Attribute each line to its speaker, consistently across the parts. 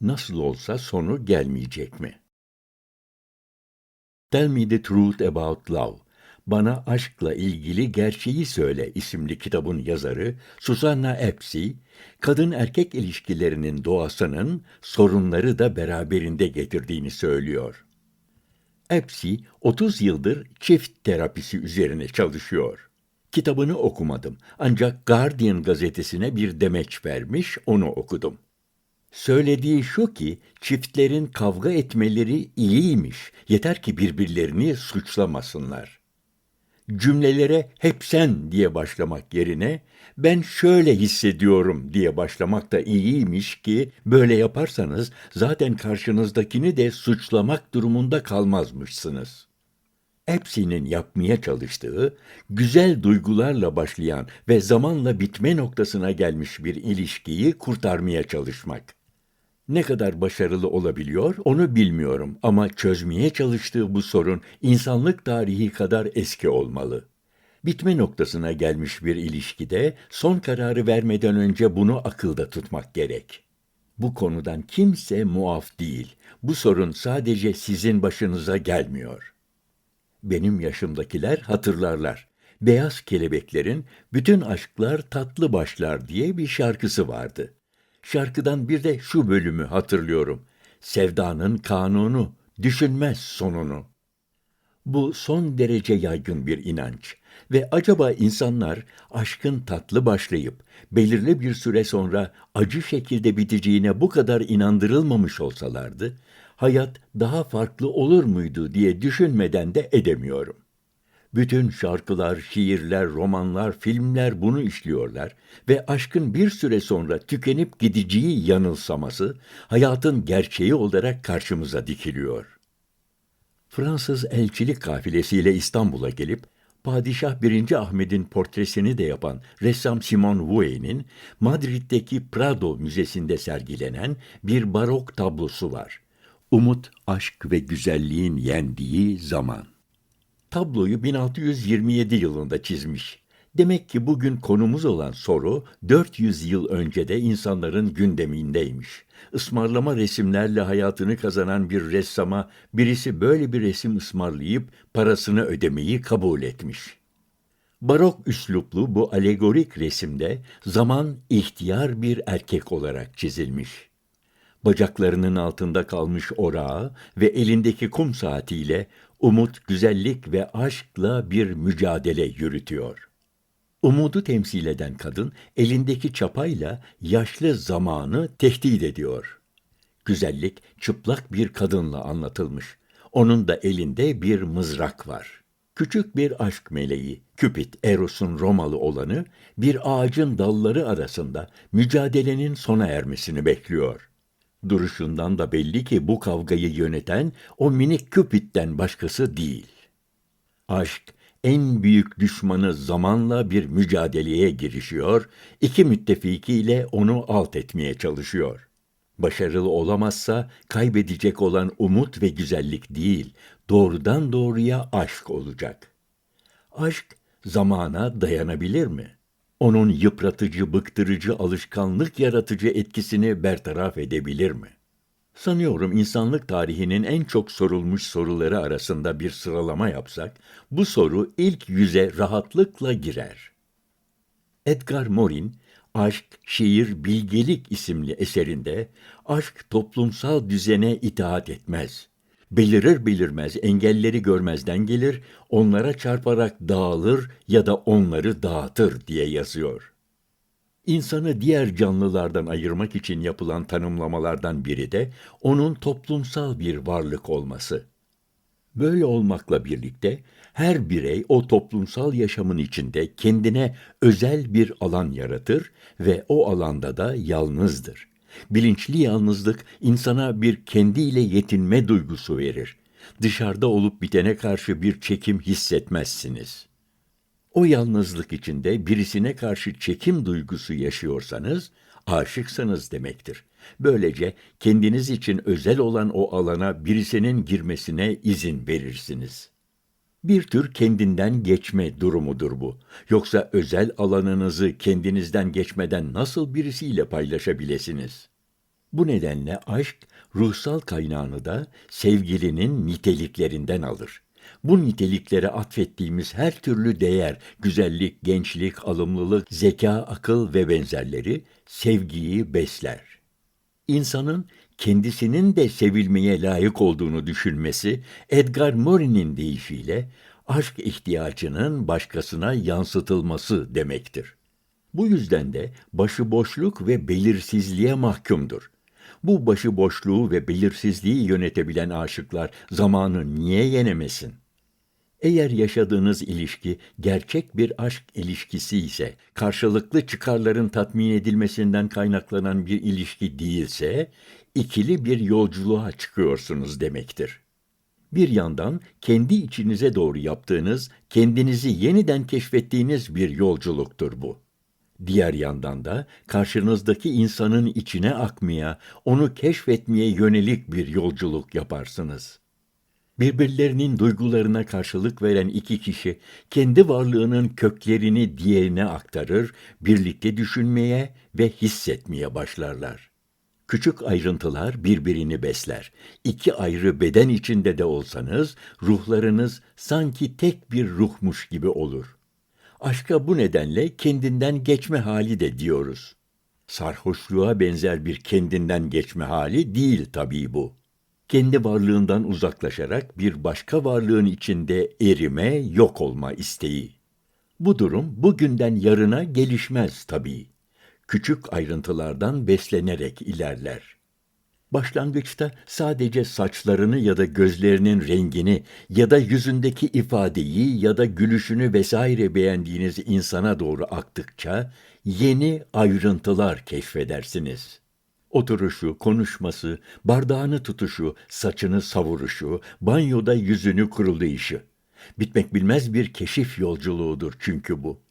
Speaker 1: Nasıl olsa sonu gelmeyecek mi? Tell Me the Truth About Love. Bana Aşkla ilgili Gerçeği Söyle isimli kitabın yazarı Susanna Epsi, kadın erkek ilişkilerinin doğasının sorunları da beraberinde getirdiğini söylüyor. Epsi 30 yıldır çift terapisi üzerine çalışıyor. Kitabını okumadım ancak Guardian gazetesine bir demeç vermiş, onu okudum. Söylediği şu ki çiftlerin kavga etmeleri iyiymiş. Yeter ki birbirlerini suçlamasınlar. Cümlelere hep sen diye başlamak yerine ben şöyle hissediyorum diye başlamak da iyiymiş ki böyle yaparsanız zaten karşınızdakini de suçlamak durumunda kalmazmışsınız. Hepsinin yapmaya çalıştığı, güzel duygularla başlayan ve zamanla bitme noktasına gelmiş bir ilişkiyi kurtarmaya çalışmak. Ne kadar başarılı olabiliyor onu bilmiyorum ama çözmeye çalıştığı bu sorun insanlık tarihi kadar eski olmalı. Bitme noktasına gelmiş bir ilişkide son kararı vermeden önce bunu akılda tutmak gerek. Bu konudan kimse muaf değil. Bu sorun sadece sizin başınıza gelmiyor. Benim yaşımdakiler hatırlarlar. Beyaz kelebeklerin bütün aşklar tatlı başlar diye bir şarkısı vardı. Şarkıdan bir de şu bölümü hatırlıyorum. Sevdanın kanunu, düşünmez sonunu. Bu son derece yaygın bir inanç ve acaba insanlar aşkın tatlı başlayıp belirli bir süre sonra acı şekilde biteceğine bu kadar inandırılmamış olsalardı, hayat daha farklı olur muydu diye düşünmeden de edemiyorum. Bütün şarkılar, şiirler, romanlar, filmler bunu işliyorlar ve aşkın bir süre sonra tükenip gideceği yanılsaması hayatın gerçeği olarak karşımıza dikiliyor. Fransız elçilik kafilesiyle İstanbul'a gelip Padişah 1. Ahmet'in portresini de yapan ressam Simon Vouet'in Madrid'deki Prado Müzesi'nde sergilenen bir barok tablosu var. Umut, aşk ve güzelliğin yendiği zaman. Tabloyu 1627 yılında çizmiş. Demek ki bugün konumuz olan soru 400 yıl önce de insanların gündemindeymiş. Ismarlama resimlerle hayatını kazanan bir ressama birisi böyle bir resim ısmarlayıp parasını ödemeyi kabul etmiş. Barok üsluplu bu alegorik resimde zaman ihtiyar bir erkek olarak çizilmiş. Bacaklarının altında kalmış orağı ve elindeki kum saatiyle umut, güzellik ve aşkla bir mücadele yürütüyor. Umudu temsil eden kadın elindeki çapayla yaşlı zamanı tehdit ediyor. Güzellik çıplak bir kadınla anlatılmış. Onun da elinde bir mızrak var. Küçük bir aşk meleği, Küpit, Eros'un Romalı olanı, bir ağacın dalları arasında mücadelenin sona ermesini bekliyor. Duruşundan da belli ki bu kavgayı yöneten o minik Cupid'den başkası değil. Aşk en büyük düşmanı zamanla bir mücadeleye girişiyor, iki müttefikiyle onu alt etmeye çalışıyor. Başarılı olamazsa kaybedecek olan umut ve güzellik değil, doğrudan doğruya aşk olacak. Aşk zamana dayanabilir mi?'' Onun yıpratıcı, bıktırıcı, alışkanlık yaratıcı etkisini bertaraf edebilir mi? Sanıyorum insanlık tarihinin en çok sorulmuş soruları arasında bir sıralama yapsak, bu soru ilk yüze rahatlıkla girer. Edgar Morin, Aşk, Şiir, Bilgelik isimli eserinde, aşk toplumsal düzene itaat etmez belirir belirmez engelleri görmezden gelir, onlara çarparak dağılır ya da onları dağıtır diye yazıyor. İnsanı diğer canlılardan ayırmak için yapılan tanımlamalardan biri de onun toplumsal bir varlık olması. Böyle olmakla birlikte her birey o toplumsal yaşamın içinde kendine özel bir alan yaratır ve o alanda da yalnızdır. Bilinçli yalnızlık insana bir kendiyle yetinme duygusu verir. Dışarıda olup bitene karşı bir çekim hissetmezsiniz. O yalnızlık içinde birisine karşı çekim duygusu yaşıyorsanız, aşıksanız demektir. Böylece kendiniz için özel olan o alana birisinin girmesine izin verirsiniz. Bir tür kendinden geçme durumudur bu. Yoksa özel alanınızı kendinizden geçmeden nasıl birisiyle paylaşabilirsiniz? Bu nedenle aşk ruhsal kaynağını da sevgilinin niteliklerinden alır. Bu niteliklere atfettiğimiz her türlü değer, güzellik, gençlik, alımlılık, zeka, akıl ve benzerleri sevgiyi besler. İnsanın kendisinin de sevilmeye layık olduğunu düşünmesi, Edgar Morin'in deyişiyle aşk ihtiyacının başkasına yansıtılması demektir. Bu yüzden de başıboşluk ve belirsizliğe mahkumdur. Bu başıboşluğu ve belirsizliği yönetebilen aşıklar zamanı niye yenemesin? Eğer yaşadığınız ilişki gerçek bir aşk ilişkisi ise, karşılıklı çıkarların tatmin edilmesinden kaynaklanan bir ilişki değilse, ikili bir yolculuğa çıkıyorsunuz demektir. Bir yandan kendi içinize doğru yaptığınız, kendinizi yeniden keşfettiğiniz bir yolculuktur bu. Diğer yandan da karşınızdaki insanın içine akmaya, onu keşfetmeye yönelik bir yolculuk yaparsınız. Birbirlerinin duygularına karşılık veren iki kişi kendi varlığının köklerini diğerine aktarır, birlikte düşünmeye ve hissetmeye başlarlar. Küçük ayrıntılar birbirini besler. İki ayrı beden içinde de olsanız ruhlarınız sanki tek bir ruhmuş gibi olur. Aşka bu nedenle kendinden geçme hali de diyoruz. Sarhoşluğa benzer bir kendinden geçme hali değil tabii bu. Kendi varlığından uzaklaşarak bir başka varlığın içinde erime, yok olma isteği. Bu durum bugünden yarına gelişmez tabii. Küçük ayrıntılardan beslenerek ilerler. Başlangıçta sadece saçlarını ya da gözlerinin rengini ya da yüzündeki ifadeyi ya da gülüşünü vesaire beğendiğiniz insana doğru aktıkça yeni ayrıntılar keşfedersiniz. Oturuşu, konuşması, bardağını tutuşu, saçını savuruşu, banyoda yüzünü kurulayışı. Bitmek bilmez bir keşif yolculuğudur çünkü bu.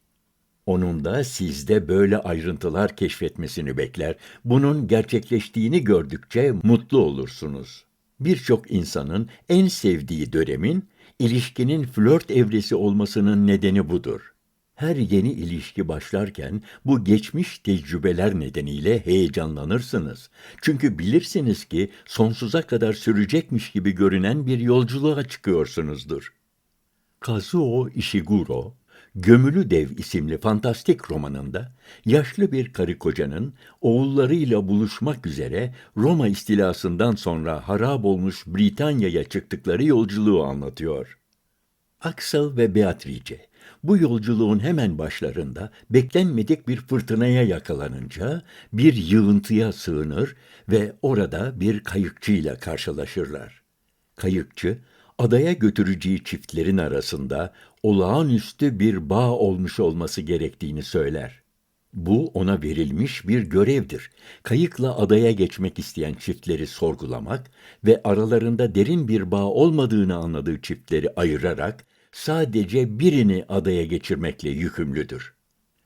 Speaker 1: Onun da sizde böyle ayrıntılar keşfetmesini bekler. Bunun gerçekleştiğini gördükçe mutlu olursunuz. Birçok insanın en sevdiği dönemin ilişkinin flört evresi olmasının nedeni budur. Her yeni ilişki başlarken bu geçmiş tecrübeler nedeniyle heyecanlanırsınız. Çünkü bilirsiniz ki sonsuza kadar sürecekmiş gibi görünen bir yolculuğa çıkıyorsunuzdur. Kazuo Ishiguro, Gömülü Dev isimli fantastik romanında yaşlı bir karı kocanın oğullarıyla buluşmak üzere Roma istilasından sonra harap olmuş Britanya'ya çıktıkları yolculuğu anlatıyor. Axel ve Beatrice bu yolculuğun hemen başlarında beklenmedik bir fırtınaya yakalanınca bir yığıntıya sığınır ve orada bir kayıkçıyla karşılaşırlar. Kayıkçı adaya götüreceği çiftlerin arasında olağanüstü bir bağ olmuş olması gerektiğini söyler. Bu ona verilmiş bir görevdir. Kayıkla adaya geçmek isteyen çiftleri sorgulamak ve aralarında derin bir bağ olmadığını anladığı çiftleri ayırarak sadece birini adaya geçirmekle yükümlüdür.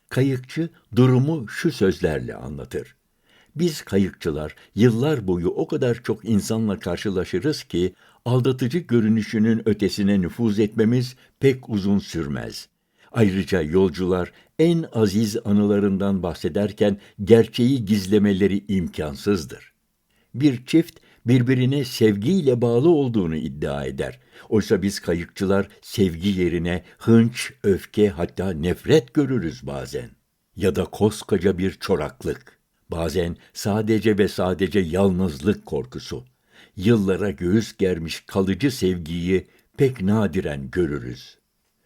Speaker 1: Kayıkçı durumu şu sözlerle anlatır. Biz kayıkçılar yıllar boyu o kadar çok insanla karşılaşırız ki aldatıcı görünüşünün ötesine nüfuz etmemiz pek uzun sürmez. Ayrıca yolcular en aziz anılarından bahsederken gerçeği gizlemeleri imkansızdır. Bir çift birbirine sevgiyle bağlı olduğunu iddia eder. Oysa biz kayıkçılar sevgi yerine hınç, öfke hatta nefret görürüz bazen. Ya da koskoca bir çoraklık. Bazen sadece ve sadece yalnızlık korkusu. Yıllara göğüs germiş kalıcı sevgiyi pek nadiren görürüz.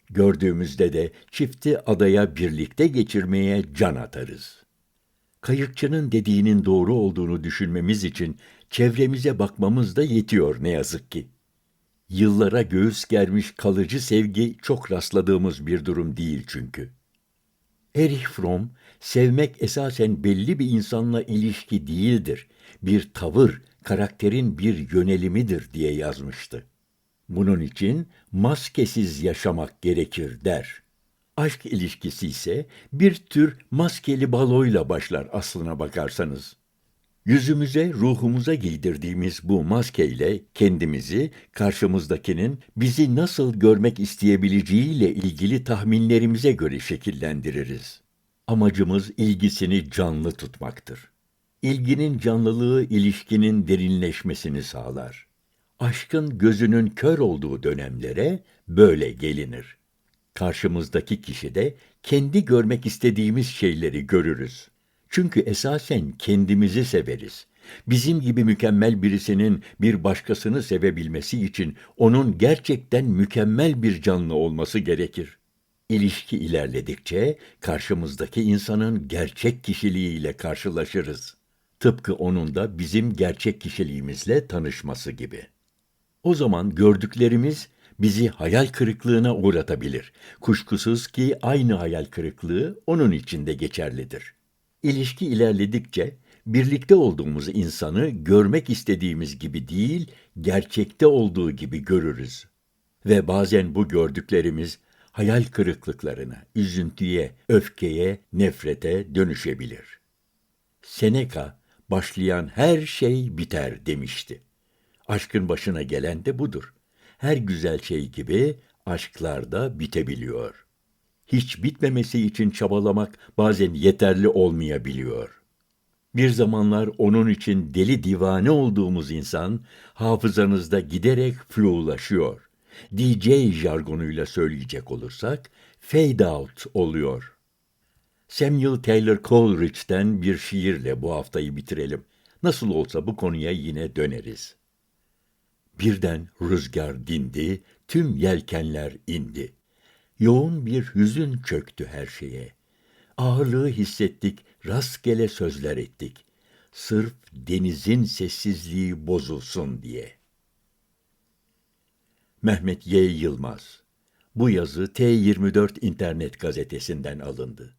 Speaker 1: Gördüğümüzde de çifti adaya birlikte geçirmeye can atarız. Kayıkçının dediğinin doğru olduğunu düşünmemiz için çevremize bakmamız da yetiyor ne yazık ki. Yıllara göğüs germiş kalıcı sevgi çok rastladığımız bir durum değil çünkü. Erich Fromm, sevmek esasen belli bir insanla ilişki değildir, bir tavır, karakterin bir yönelimidir diye yazmıştı. Bunun için maskesiz yaşamak gerekir der. Aşk ilişkisi ise bir tür maskeli baloyla başlar aslına bakarsanız. Yüzümüze, ruhumuza giydirdiğimiz bu maskeyle kendimizi karşımızdakinin bizi nasıl görmek isteyebileceğiyle ilgili tahminlerimize göre şekillendiririz. Amacımız ilgisini canlı tutmaktır. İlginin canlılığı ilişkinin derinleşmesini sağlar. Aşkın gözünün kör olduğu dönemlere böyle gelinir. Karşımızdaki kişide kendi görmek istediğimiz şeyleri görürüz. Çünkü esasen kendimizi severiz. Bizim gibi mükemmel birisinin bir başkasını sevebilmesi için onun gerçekten mükemmel bir canlı olması gerekir. İlişki ilerledikçe karşımızdaki insanın gerçek kişiliğiyle karşılaşırız. Tıpkı onun da bizim gerçek kişiliğimizle tanışması gibi. O zaman gördüklerimiz bizi hayal kırıklığına uğratabilir. Kuşkusuz ki aynı hayal kırıklığı onun için de geçerlidir. İlişki ilerledikçe birlikte olduğumuz insanı görmek istediğimiz gibi değil, gerçekte olduğu gibi görürüz. Ve bazen bu gördüklerimiz hayal kırıklıklarına, üzüntüye, öfkeye, nefrete dönüşebilir. Seneca, başlayan her şey biter demişti. Aşkın başına gelen de budur. Her güzel şey gibi aşklar da bitebiliyor. Hiç bitmemesi için çabalamak bazen yeterli olmayabiliyor. Bir zamanlar onun için deli divane olduğumuz insan hafızanızda giderek flulaşıyor. DJ jargonuyla söyleyecek olursak fade out oluyor. Samuel Taylor Coleridge'den bir şiirle bu haftayı bitirelim. Nasıl olsa bu konuya yine döneriz. Birden rüzgar dindi, tüm yelkenler indi. Yoğun bir hüzün çöktü her şeye. Ağırlığı hissettik, rastgele sözler ettik. Sırf denizin sessizliği bozulsun diye. Mehmet Y. Yılmaz Bu yazı T24 internet gazetesinden alındı.